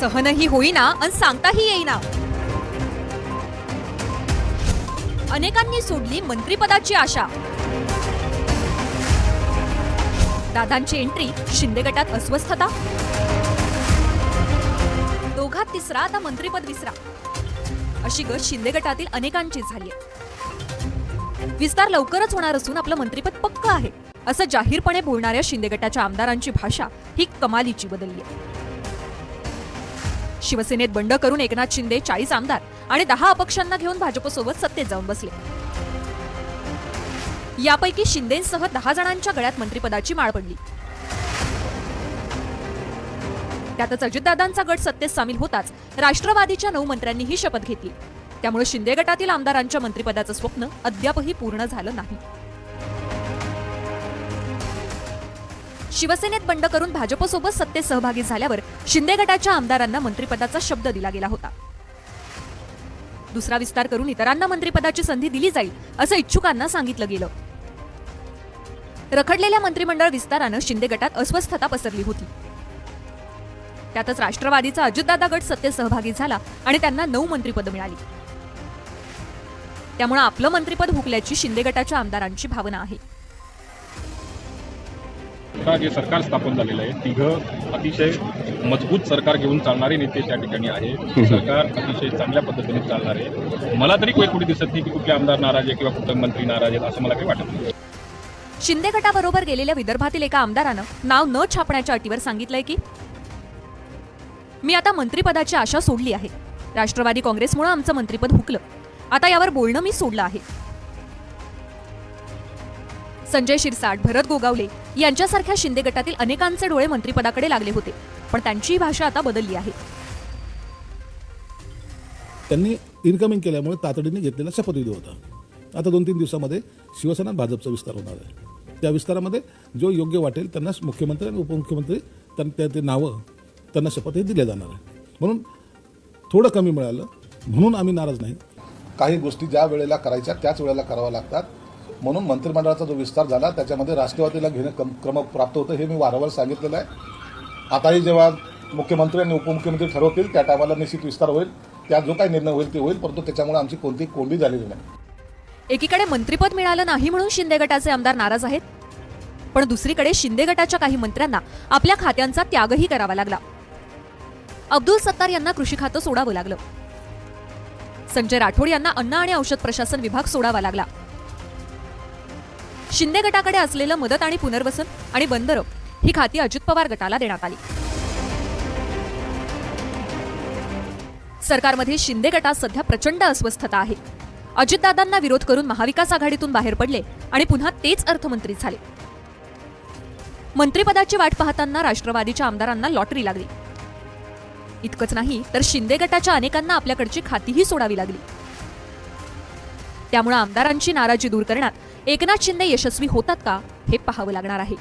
सहनही होईना आणि सांगताही येईना. अनेकांनी सोडली मंत्रिपदाची आशा. दादांची एंट्री शिंदे गटात अस्वस्थता. दोघात तिसरा आता मंत्रीपद विसरा. अशी गत शिंदे गटातील अनेकांची झाली विस्तार लवकरच होणार असून आपलं मंत्रीपद पक्क आहे असं जाहीरपणे बोलणाऱ्या शिंदे गटाच्या आमदारांची भाषा ही कमालीची बदलली आहे. शिवसेनेत बंड करून एकनाथ शिंदे चाळीस आमदार आणि दहा अपक्षांना घेऊन भाजपसोबत सत्तेत जाऊन बसले. यापैकी शिंदेसह दहा जणांच्या गळ्यात मंत्रिपदाची माळ पडली. त्यातच अजितदादांचा गट सत्तेत सामील होताच राष्ट्रवादीच्या नऊ मंत्र्यांनी ही शपथ घेतली. त्यामुळे शिंदे गटातील आमदारांच्या मंत्रिपदाचं स्वप्न अद्यापही पूर्ण झालं नाही. शिवसेनेत बंड करून भाजपसोबत सत्तेत सहभागी झाल्यावर शिंदे गटाच्या आमदारांना मंत्रिपदाचा शब्द दिला गेला होता. दुसरा विस्तार करून इतरांना मंत्रिपदाची संधी दिली जाईल असं इच्छुकांना सांगितलं गेलं. रखडलेल्या मंत्रिमंडळ विस्तारानं शिंदे गटात अस्वस्थता पसरली होती. त्यातच राष्ट्रवादीचा अजितदादा गट सत्तेत सहभागी झाला आणि त्यांना नऊ मंत्रिपद मिळाली. त्यामुळे आपलं मंत्रिपद हुकल्याची शिंदे गटाच्या आमदारांची भावना आहे. आता जे सरकार स्थापन झालेलं आहे तिघं अतिशय मजबूत सरकार घेऊन चालणारे नेते त्या ठिकाणी आहे सरकार अतिशय चांगल्या पद्धतीने चालणार आहे. मला तरी काही कुठे दिसत नाही की कुठले आमदार नाराज आहे किंवा कुठले मंत्री नाराज आहेत असं मला काही वाटत नाही. शिंदे गटाबरोबर गेलेल्या विदर्भातील एका आमदारानं नाव न छापण्याच्या अटीवर सांगितलंय की मी आता मंत्रिपदाची आशा सोडली आहे. राष्ट्रवादी काँग्रेसमुळे आमचं मंत्रिपद हुकलं. आता यावर बोलणं मी सोडलं आहे. संजय शिरसाट भरत गोगावले यांच्यासारख्या शिंदे गटातील अनेकांचे डोळे मंत्रिपदाकडे लागले होते. पण त्यांची भाषा आता बदलली आहे. त्यांनी इन्कमिंग केल्यामुळे तातडीने घेतलेला शपथविधी होता. आता दोन तीन दिवसामध्ये शिवसेना भाजपचा विस्तार होणार आहे. त्या विस्तारामध्ये जो योग्य वाटेल त्यांना मुख्यमंत्री आणि उपमुख्यमंत्री त्यांना त्या ते नावं त्यांना शपथही दिले जाणार आहे. म्हणून थोडं कमी मिळालं म्हणून आम्ही नाराज नाही. काही गोष्टी ज्या वेळेला करायच्या त्याच वेळेला कराव्या लागतात. म्हणून मंत्रिमंडळाचा जो विस्तार झाला त्याच्यामध्ये राष्ट्रवादीला घेणं क्रम प्राप्त होतं हे मी वारंवार सांगितलेलं आहे. आताही जेव्हा मुख्यमंत्री आणि उपमुख्यमंत्री ठरवतील त्या टायमाला निश्चित विस्तार होईल. त्या जो काही निर्णय होईल ते होईल परंतु त्याच्यामुळे आमची कोणतीही कोंडी झालेली नाही. एकीकडे मंत्रिपद मिळालं नाही म्हणून शिंदे गटाचे आमदार नाराज आहेत. पण दुसरीकडे शिंदे गटाच्या काही मंत्र्यांना आपल्या खात्यांचा त्यागही करावा लागला. अब्दुल सत्तार यांना कृषी खातं सोडावं लागलं. संजय राठोड यांना अन्न आणि औषध प्रशासन विभाग सोडावा लागला. शिंदे गटाकडे असलेलं मदत आणि पुनर्वसन आणि बंदरं ही खाती अजित पवार गटाला देण्यात आली. सरकारमध्ये शिंदे गटात सध्या प्रचंड अस्वस्थता आहे. अजितदादांना विरोध करून महाविकास आघाडीतून बाहेर पडले आणि पुन्हा तेच अर्थमंत्री झाले. मंत्रिपदाची वाट पाहताना राष्ट्रवादीच्या आमदारांना लॉटरी लागली. इतकंच नाही तर शिंदे गटाच्या अनेकांना आपल्याकडची खातीही सोडावी लागली. त्यामुळे आमदारांची नाराजी दूर करण्यात एकनाथ शिंदे यशस्वी होतात का हे पाहावं लागणार आहे.